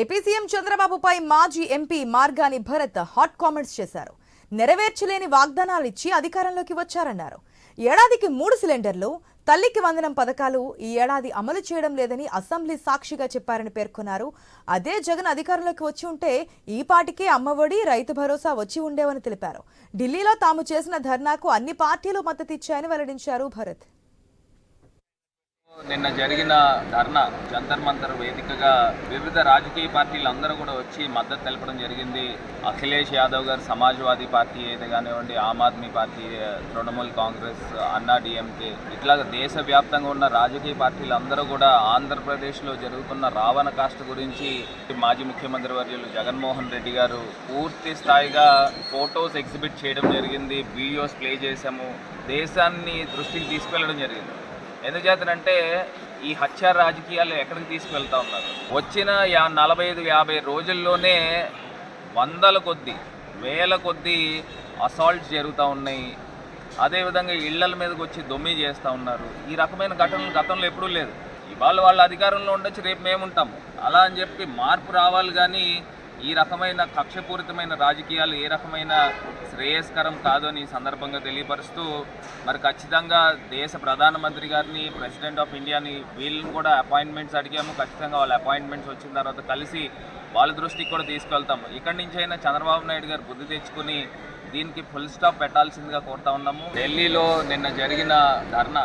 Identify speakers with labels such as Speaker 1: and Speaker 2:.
Speaker 1: AP CM చంద్రబాబుపై మాజీ MP Margani Bharat hot comments చేశారు. నెరవేర్చలేని వాగ్దానాలు ఇచ్చి అధికారంలోకి వచ్చారన్నారు. ఏడాదికి మూడు సిలిండర్లు తల్లికి వందనం పథకాలు ఈ ఏడాది అమలు చేయడం లేదని అసెంబ్లీ సాక్షిగా చెప్పారని పేర్కొన్నారు. అదే జగన్ అధికారంలోకి వచ్చి ఉంటే ఈ పాటికే అమ్మఒడి రైతు భరోసా వచ్చి ఉండేవని తెలిపారు. ఢిల్లీలో తాము చేసిన ధర్నాకు అన్ని పార్టీలు మద్దతిచ్చాయని వెల్లడించారు భరత్.
Speaker 2: నిన్న జరిగిన ధర్నా జంతర్ మంతర్ వేదికగా వివిధ రాజకీయ పార్టీలు అందరూ కూడా వచ్చి మద్దతు తెలపడం జరిగింది. అఖిలేష్ యాదవ్ గారు సమాజ్వాదీ పార్టీ అయితే కానివ్వండి ఆమ్ ఆద్మీ పార్టీ తృణమూల్ కాంగ్రెస్ అన్నా డిఎంకే ఇట్లా దేశవ్యాప్తంగా ఉన్న రాజకీయ పార్టీలు అందరూ కూడా ఆంధ్రప్రదేశ్లో జరుగుతున్న రావణ కాష్ట గురించి మాజీ ముఖ్యమంత్రి వర్యులు జగన్మోహన్ రెడ్డి గారు పూర్తి స్థాయిగా ఫొటోస్ ఎగ్జిబిట్ చేయడం జరిగింది వీడియోస్ ప్లే చేశాము దేశాన్ని దృష్టికి తీసుకెళ్ళడం జరిగింది. ఎందుచేతనంటే ఈ హత్య రాజకీయాలు ఎక్కడికి తీసుకువెళ్తా ఉన్నారు? వచ్చిన యా నలభై ఐదు యాభై రోజుల్లోనే వందల కొద్దీ వేల కొద్దీ అసాల్ట్స్ జరుగుతూ ఉన్నాయి. అదేవిధంగా ఇళ్ళల మీదకి వచ్చి దొమ్మి చేస్తూ ఉన్నారు. ఈ రకమైన ఘటనలు గతంలో ఎప్పుడూ లేదు. ఇవాళ వాళ్ళ అధికారంలో ఉండొచ్చు రేపు మేము ఉంటాము అలా అని చెప్పి మార్పు రావాలి కానీ ఈ రకమైన కక్షపూరితమైన రాజకీయాలు ఏ రకమైన శ్రేయస్కరం కాదు అని సందర్భంగా తెలియపరుస్తూ మరి ఖచ్చితంగా దేశ ప్రధానమంత్రి గారిని ప్రెసిడెంట్ ఆఫ్ ఇండియాని వీళ్ళని కూడా అపాయింట్మెంట్స్ అడిగాము. ఖచ్చితంగా వాళ్ళ అపాయింట్మెంట్స్ వచ్చిన తర్వాత కలిసి వాళ్ళ దృష్టికి కూడా తీసుకెళ్తాము. ఇక్కడి నుంచి అయినా చంద్రబాబు నాయుడు గారు బుద్ధి తెచ్చుకుని దీనికి ఫుల్ స్టాప్ పెట్టాల్సిందిగా కోరుతా ఉన్నాము. ఢిల్లీలో నిన్న జరిగిన ధర్నా